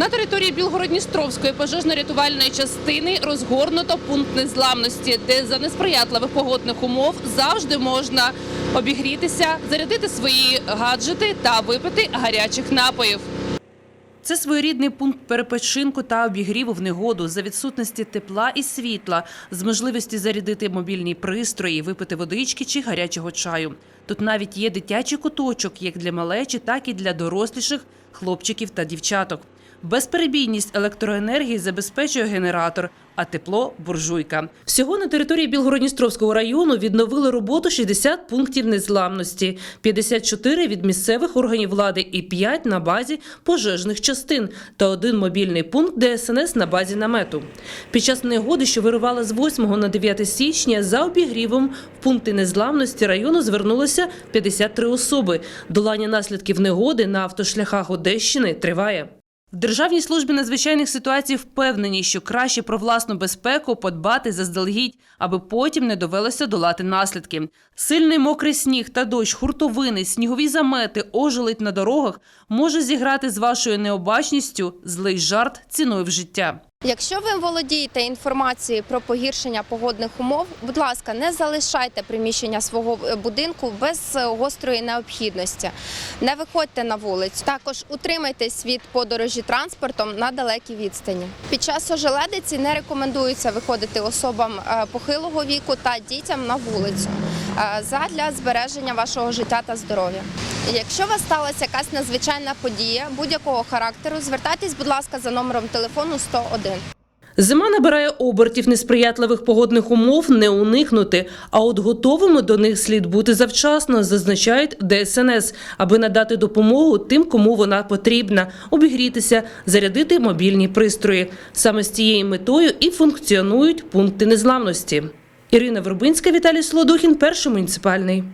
На території Білгородністровської пожежно-рятувальної частини розгорнуто пункт незламності, де за несприятливих погодних умов завжди можна обігрітися, зарядити свої гаджети та випити гарячих напоїв. Це своєрідний пункт перепочинку та обігріву в негоду за відсутності тепла і світла, з можливості зарядити мобільні пристрої, випити водички чи гарячого чаю. Тут навіть є дитячий куточок, як для малечі, так і для доросліших хлопчиків та дівчаток. Безперебійність електроенергії забезпечує генератор, а тепло буржуйка. Всього на території Білгородністровського району відновили роботу 60 пунктів незламності, 54 від місцевих органів влади і 5 на базі пожежних частин та один мобільний пункт ДСНС на базі намету. Під час негоди, що вирувала з 8 на 9 січня, за обігрівом в пункти незламності району звернулося 53 особи. Долання наслідків негоди на автошляхах Одещини триває. В Державній службі надзвичайних ситуацій впевнені, що краще про власну безпеку подбати заздалегідь, аби потім не довелося долати наслідки. Сильний мокрий сніг та дощ, хуртовини, снігові замети, ожеледь на дорогах може зіграти з вашою необачністю злий жарт ціною в життя. Якщо ви володієте інформацією про погіршення погодних умов, будь ласка, не залишайте приміщення свого е, будинку без е, гострої необхідності. Не виходьте на вулицю. Також утримайтесь від подорожі транспортом на далекій відстані. Під час ожеледиці не рекомендується виходити особам е, похилого віку та дітям на вулицю задля збереження вашого життя та здоров'я. Якщо у вас сталася якась надзвичайна подія будь-якого характеру, звертайтесь, будь ласка, за номером телефону 101. Зима набирає обертів несприятливих погодних умов не уникнути, а от готовими до них слід бути завчасно, зазначають ДСНС, аби надати допомогу тим, кому вона потрібна, обігрітися, зарядити мобільні пристрої. Саме з цією метою і функціонують пункти незламності. Ірина Вербинська, Віталій Солодухін, перший муніципальний.